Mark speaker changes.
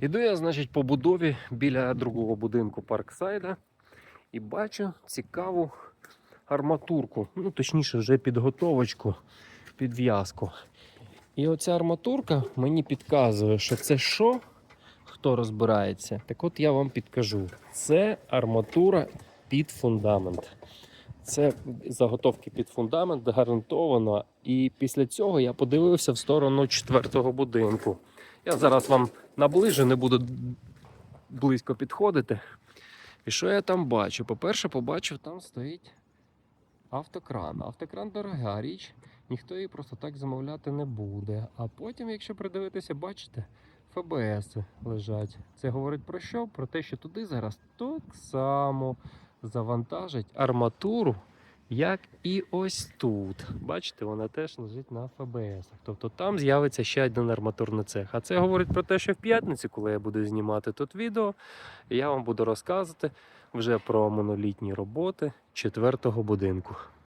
Speaker 1: Іду я, значить, по будові біля другого будинку Парксайда і бачу цікаву арматурку. Ну, точніше, вже підготовочку, підв'язку. І оця арматурка мені підказує, що це що? Хто розбирається? Так от я вам підкажу. Це арматура під фундамент. Це заготовки під фундамент гарантовано. І після цього я подивився в сторону четвертого будинку. Я зараз вам наближу, не буду близько підходити. І що я там бачу? По-перше, побачив, там стоїть автокран. Автокран дорога річ, ніхто її просто так замовляти не буде. А потім, якщо придивитися, бачите, ФБС лежать. Це говорить про що? Про те, що туди зараз так само завантажать арматуру, як і ось тут. Бачите, вона теж лежить на ФБС. Тобто там з'явиться ще один арматурний цех. А це говорить про те, що в п'ятницю, коли я буду знімати тут відео, я вам буду розказувати вже про монолітні роботи четвертого будинку.